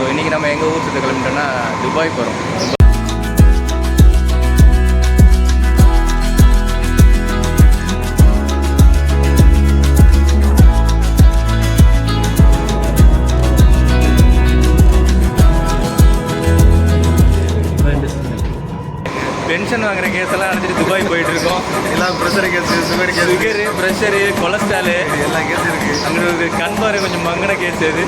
So இன்றைக்கி நம்ம எங்கள் ஊர் சுற்று கிளம்பிட்டோம்னா துபாய் போகிறோம் பென்ஷன் வாங்குற கேஸ் எல்லாம் அடைச்சிட்டு துபாய் போயிட்டு இருக்கோம். எல்லாம் pressure case sugar case sugar pressure cholesterol எல்லா கேஸ் இருக்கு. அங்கே கண் பாரு கொஞ்சம் மங்கன கேஸ் அது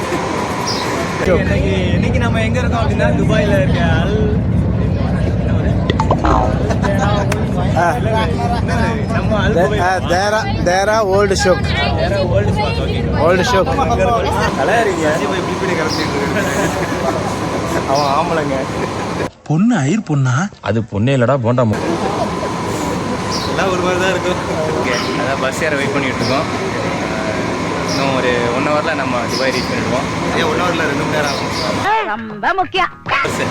இன்னைக்கு இன்னைக்கு நம்ம எங்க இருக்கோம் அப்படின்னா துபாயில இருக்க Al Deira Deira old okay. Old கிளம்பிட்டு அவன் ஆம்பளைங்க. பொண்ணு ஐயர் பொண்ணா? அது பொண்ணே இல்லடா போண்டா எல்லாம் ஒரு மாதிரி தான் இருக்கும் அதான் பஸ் ஏற வெயிட் பண்ணிட்டு இருக்கோம். இன்னும் ஒரு ஒன் ஹவரில் நம்ம துபாய் ரீச் பண்ணிடுவோம் ஏன் ஒன் ஹவரில் ரெண்டு மணி நேரம் ஆகும் ரொம்ப முக்கியம்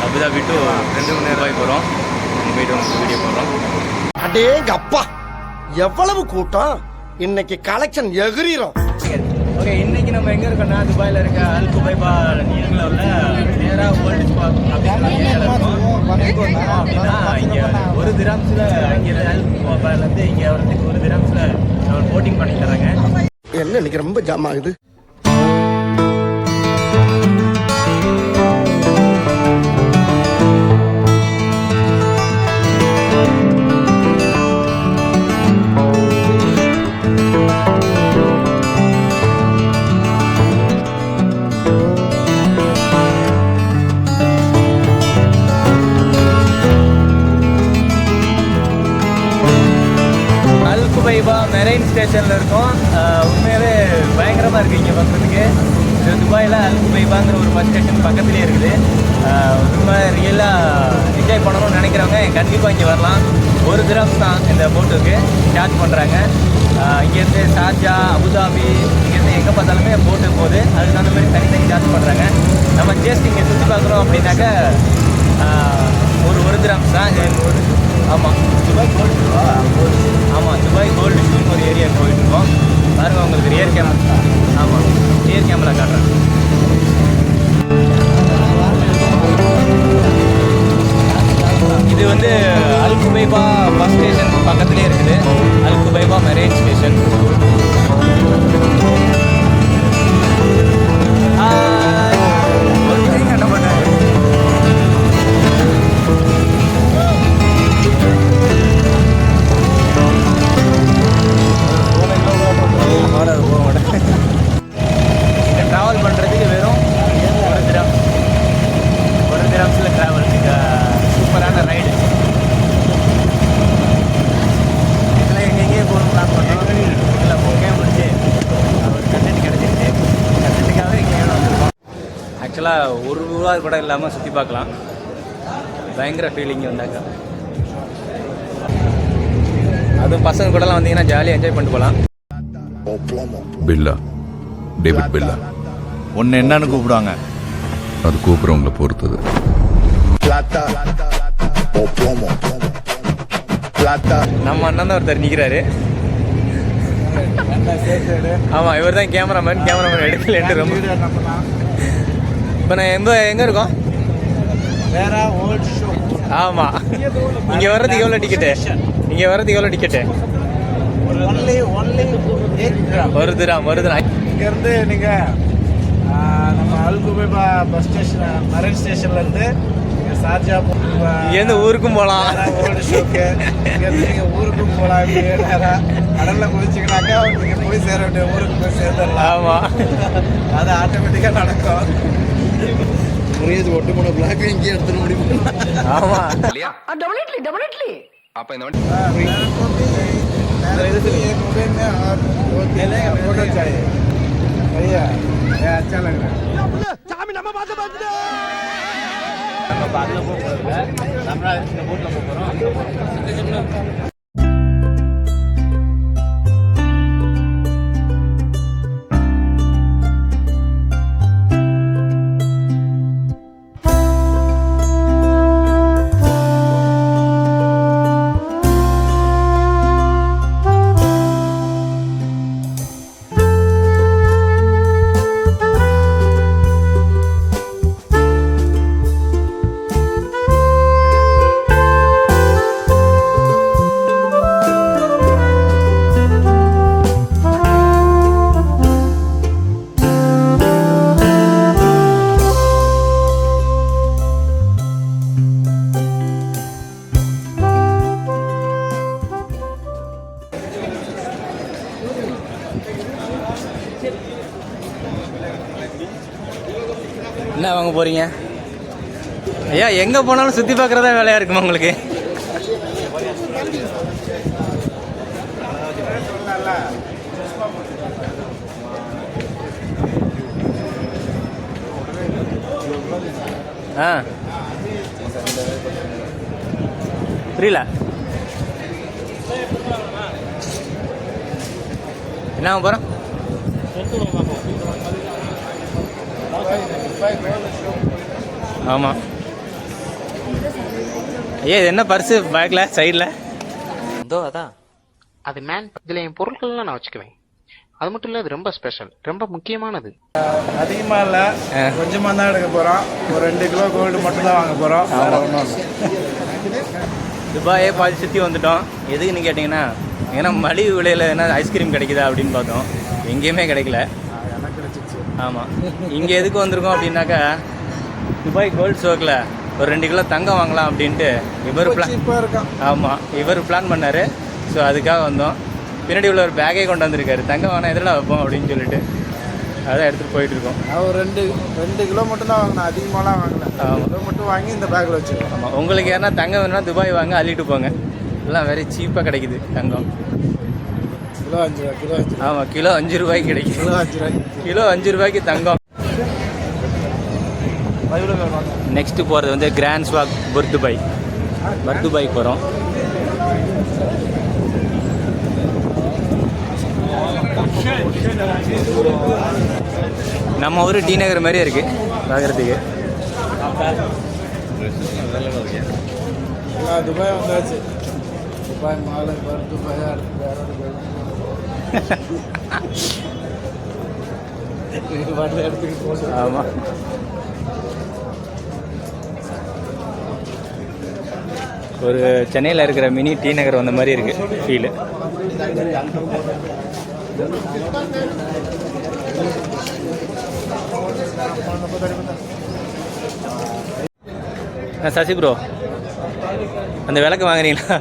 அபுதாபி டு ரெண்டு மணி நேரம் போகிறோம் அங்கே போயிட்டு உங்களுக்கு வீடியோ போடுறோம் அடேங்க அப்பா எவ்வளவு கூட்டம் இன்னைக்கு கலெக்ஷன் எகிரிறோம் ஓகே இன்னைக்கு நம்ம எங்க இருக்கோம்னா துபாயில இருக்க அல் குபைபா நீங்கள உள்ள நேரா வேர்ல்டு ஸ்பாட் அப்படிங்கிற ஏரியால இருக்கோம் அப்படின்னா இங்க ஒரு திராம்ஸ்ல இங்க அல் குபைபால இருந்து இங்க வரதுக்கு ஒரு திராம்ஸ்ல நம்ம போட்டிங் பண்ணி தராங்க என்ன இன்னைக்கு ரொம்ப ஜாம் ஆகுது? மெரைன் ஸ்டேஷன்ல இருக்கோம். அஹ் உண்மையாவே பயங்கரமா இருக்கு இங்க பார்க்கறதுக்கு. இது துபாயில் அல் குபைபாங்கிற ஒரு பஸ் ஸ்டேஷன் பக்கத்துலேயே இருக்குது. ரொம்ப ரியலாக என்ஜாய் பண்ணணும்னு நினைக்கிறவங்க கண்டிப்பாக இங்கே வரலாம். ஒரு திராம்ஸ் தான் இந்த போட்டுக்கு சார்ஜ் பண்ணுறாங்க இங்கேருந்து ஷார்ஜா அபுதாபி இங்கேருந்து எங்கே பார்த்தாலுமே போட்டு போகுது. அதுக்கு தகுந்த மாதிரி தனித்தனி சார்ஜ் பண்ணுறாங்க நம்ம ஜஸ்ட் இங்கே சுற்றி பார்க்குறோம் அப்படின்னாக்க ஒரு ஒரு கிராம்ஸ் தான். ஆமாம் துபாய் கோல்டு ஆமாம் துபாய் கோல்டு ஷூன்னு ஒரு ஏரியா போயிட்டுருக்கோம் இருக்கோம் பாருங்க உங்களுக்கு ரியர் கேமரா ஆமாம் ரியர் கேமரா காட்டுறேன். இது வந்து அல் குபைபா பஸ் ஸ்டேஷன் பக்கத்துலேயே இருக்குது. அல் குபைபா மெரேன் ஸ்டேஷன் ஆக்சுவலாக ஒரு ரூபா கூட இல்லாமல் சுற்றி பார்க்கலாம். பயங்கர ஃபீலிங் வந்தாக்கா அதுவும் பசங்க கூடலாம் வந்தீங்கன்னா ஜாலியாக என்ஜாய் பண்ணிட்டு போகலாம் பில்லா. டேவிட் பில்லா. ஒன்னு என்னன்னு கூப்பிடுவாங்க. அது கூப்பிட்றவங்கள பொறுத்தது. நம்ம அண்ணன் தான் ஒருத்தர் நிற்கிறாரு ஆமாம் இவர் தான் கேமராமேன் கேமராமேன் எடுக்கலன்ட்டு ரொம்ப இப்போ நான் எந்த எங்கே இருக்கோம்? தேரா ஓல்டு ஷோப் ஆமாம் இங்கே வர்றதுக்கு எவ்வளோ டிக்கெட்டு இங்கே வர்றதுக்கு எவ்வளோ டிக்கெட்டு ஒன்லி ஒன்லி ஒரு திராம் ஒரு திராம் இங்கேருந்து நீங்கள் நம்ம அல்குபேபா பஸ் ஸ்டேஷன் மரைன் ஸ்டேஷன்லேருந்து சார்ஜா இங்கேருந்து ஊருக்கும் போகலாம் ஓல்டு ஷோக்கு இங்கேருந்து நீங்கள் ஊருக்கும் போகலாம் இப்படியே நேரா கடலில் குளிச்சிங்கனாக்கா நீங்கள் போய் சேர வேண்டிய ஊருக்கு போய் சேர்ந்துடலாம். ஆமாம் அது ஆட்டோமேட்டிக்காக நடக்கும். முருகேஜ் ஒட்டு போன பிளாக் எங்கேயும் எடுத்துட முடியும் ஆமா. இல்லையா? டபுள் இட்லி டபுள் இட்லி அப்ப இந்த சாமி நம்ம பார்த்து பார்த்து நம்ம பார்த்து போக போகிறோம் நம்ம இந்த போட்டில் போக போகிறோம் என்ன வாங்க போகிறீங்க ஐயா எங்கே போனாலும் சுற்றி பார்க்குறதா வேலையாக இருக்குமா உங்களுக்கு? ஆ. புரியல. என்ன போகிறோம் ஆமாம் ஐயா இது என்ன பர்ஸு? பேக்கில் சைடில் இதோ அதான் அது மேன் இதில் என் பொருட்கள்லாம் நான் வச்சுக்குவேன். அது மட்டும் இல்லை அது ரொம்ப ஸ்பெஷல் ரொம்ப முக்கியமானது. அதிகமா இல்ல. ஆ. கொஞ்சமா தான் எடுக்க போறோம். ஒரு ரெண்டு கிலோ கோல்டு மட்டும் தான் வாங்க இல்ல. துபாயே பாதி சுற்றி வந்துட்டோம். எதுக்குன்னு கேட்டிங்கன்னா ஏன்னா மலிவு விலையில் என்ன ஐஸ்கிரீம் கிடைக்குதா அப்படின்னு பார்த்தோம். எங்கேயுமே கிடைக்கல. ஆமாம் இங்கே எதுக்கு வந்திருக்கோம் அப்படின்னாக்கா துபாய் கோல்ட் ஷோக்கில் ஒரு ரெண்டு கிலோ தங்கம் வாங்கலாம் அப்படின்ட்டு இவர் பிளான் ஆமாம் இவர் பிளான் பண்ணார். ஸோ அதுக்காக வந்தோம். பின்னாடி உள்ள ஒரு பேக்கே கொண்டு வந்திருக்காரு. தங்கம் வேணா எதில் வைப்போம் அப்படின்னு சொல்லிட்டு அதான் எடுத்துகிட்டு போயிட்டு இருக்கோம். நான் ஒரு ரெண்டு ரெண்டு கிலோ மட்டும் தான் வாங்கினேன் ஆமா. ரெண்டு கிலோ மட்டும் வாங்கி இந்த பேக்ல வச்சிருக்கோம் ஆமாம் உங்களுக்கு யாருன்னா தங்கம் வேணும்னா துபாய் வாங்க அள்ளிட்டு போங்க. எல்லாம் வெரி சீப்பாக கிடைக்குது தங்கம். கிலோ அஞ்சு ரூபா கிலோ அஞ்சு ஆமாம் கிலோ அஞ்சு ரூபாய்க்கு கிடைக்குது. கிலோ அஞ்சு ரூபாய் கிலோ அஞ்சு ரூபாய்க்கு தங்கம். நெக்ஸ்ட்டு போகிறது வந்து கிராண்ட் ஸ்வாக் பர்துபாய் பர்துபாய் போகிறோம் நம்ம ஊர் டி நகர் மாதிரியே இருக்குது பார்க்குறதுக்கு துபாய் வந்தாச்சு. துபாய் மாலை துபாய் அடுத்து வேற ஆமாம் ஒரு சென்னையில் இருக்கிற மினி டி நகர் வந்த மாதிரி இருக்குது ஃபீலு சசி ப்ரோ அந்த விளக்கு வாங்குறீங்களா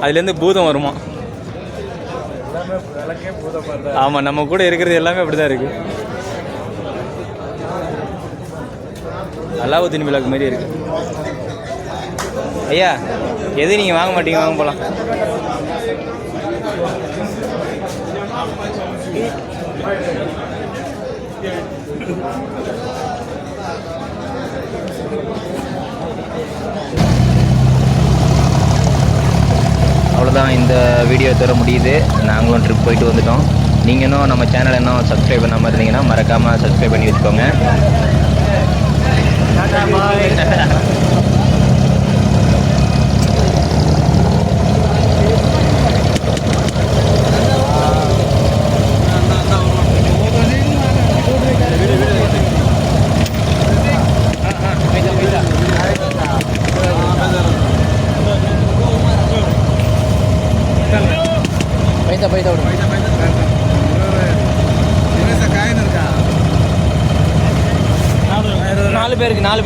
அதுலேருந்து பூதம் வருமா எல்லாமே விளக்கே பூதம் பண்ணுறேன் ஆமாம் நம்ம கூட இருக்கிறது எல்லாமே அப்படி தான் இருக்குது அலாவுதீன் விளக்கு மாதிரி இருக்கு. ஐயா எது நீங்கள் வாங்க மாட்டீங்க? வாங்க போகலாம் தான் இந்த வீடியோ தர முடியுது. நாங்களும் ட்ரிப் போயிட்டு வந்துட்டோம். நீங்கள் இன்னும் நம்ம சேனல் இன்னும் சப்ஸ்கிரைப் பண்ணாமல் இருந்தீங்கன்னா மறக்காமல் சப்ஸ்கிரைப் பண்ணி வச்சுக்கோங்க. பைசா பைசா விடுங்க காயின் இருக்கா? நாலு